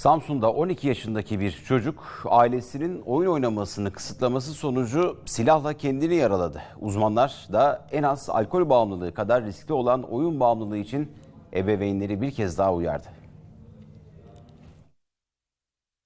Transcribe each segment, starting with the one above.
Samsun'da 12 yaşındaki bir çocuk ailesinin oyun oynamasını kısıtlaması sonucu silahla kendini yaraladı. Uzmanlar da en az alkol bağımlılığı kadar riskli olan oyun bağımlılığı için ebeveynleri bir kez daha uyardı.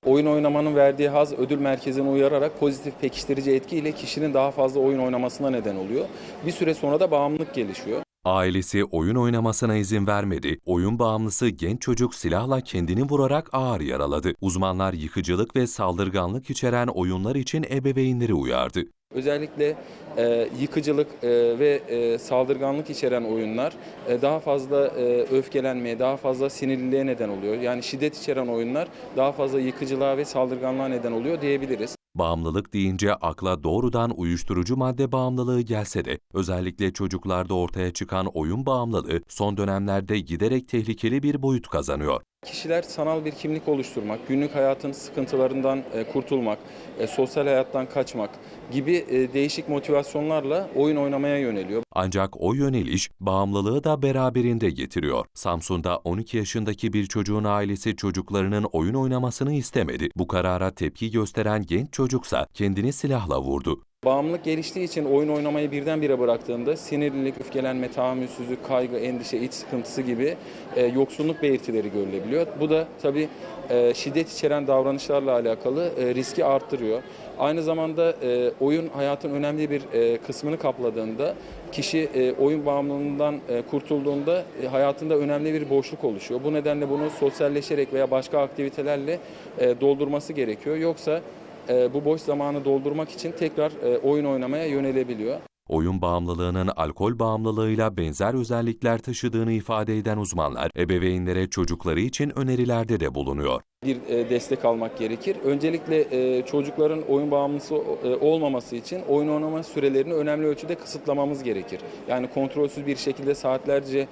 Oyun oynamanın verdiği haz ödül merkezine uyararak pozitif pekiştirici etkiyle kişinin daha fazla oyun oynamasına neden oluyor. Bir süre sonra da bağımlılık gelişiyor. Ailesi oyun oynamasına izin vermedi. Oyun bağımlısı genç çocuk silahla kendini vurarak ağır yaraladı. Uzmanlar yıkıcılık ve saldırganlık içeren oyunlar için ebeveynleri uyardı. Özellikle e, yıkıcılık e, ve e, saldırganlık içeren oyunlar e, daha fazla e, öfkelenmeye, daha fazla sinirliliğe neden oluyor. Yani şiddet içeren oyunlar daha fazla yıkıcılığa ve saldırganlığa neden oluyor diyebiliriz. Bağımlılık deyince akla doğrudan uyuşturucu madde bağımlılığı gelse de özellikle çocuklarda ortaya çıkan oyun bağımlılığı son dönemlerde giderek tehlikeli bir boyut kazanıyor. Kişiler sanal bir kimlik oluşturmak, günlük hayatın sıkıntılarından e, kurtulmak, e, sosyal hayattan kaçmak gibi e, değişik motivasyonlarla oyun oynamaya yöneliyor. Ancak o yöneliş bağımlılığı da beraberinde getiriyor. Samsun'da 12 yaşındaki bir çocuğun ailesi çocuklarının oyun oynamasını istemedi. Bu karara tepki gösteren genç çocuksa kendini silahla vurdu. Bağımlılık geliştiği için oyun oynamayı birdenbire bıraktığında sinirlilik, öfkelenme, tahammülsüzlük, kaygı, endişe, iç sıkıntısı gibi e, yoksunluk belirtileri görülebiliyor. Bu da tabii e, şiddet içeren davranışlarla alakalı e, riski arttırıyor. Aynı zamanda e, oyun hayatın önemli bir e, kısmını kapladığında kişi e, oyun bağımlılığından e, kurtulduğunda e, hayatında önemli bir boşluk oluşuyor. Bu nedenle bunu sosyalleşerek veya başka aktivitelerle e, doldurması gerekiyor. Yoksa bu boş zamanı doldurmak için tekrar e, oyun oynamaya yönelebiliyor. Oyun bağımlılığının alkol bağımlılığıyla benzer özellikler taşıdığını ifade eden uzmanlar, ebeveynlere çocukları için önerilerde de bulunuyor. Bir e, destek almak gerekir. Öncelikle e, çocukların oyun bağımlısı e, olmaması için oyun oynama sürelerini önemli ölçüde kısıtlamamız gerekir. Yani kontrolsüz bir şekilde saatlerce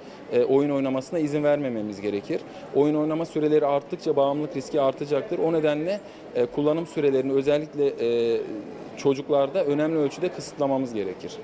oyun oynamasına izin vermememiz gerekir. Oyun oynama süreleri arttıkça bağımlılık riski artacaktır. O nedenle kullanım sürelerini özellikle çocuklarda önemli ölçüde kısıtlamamız gerekir.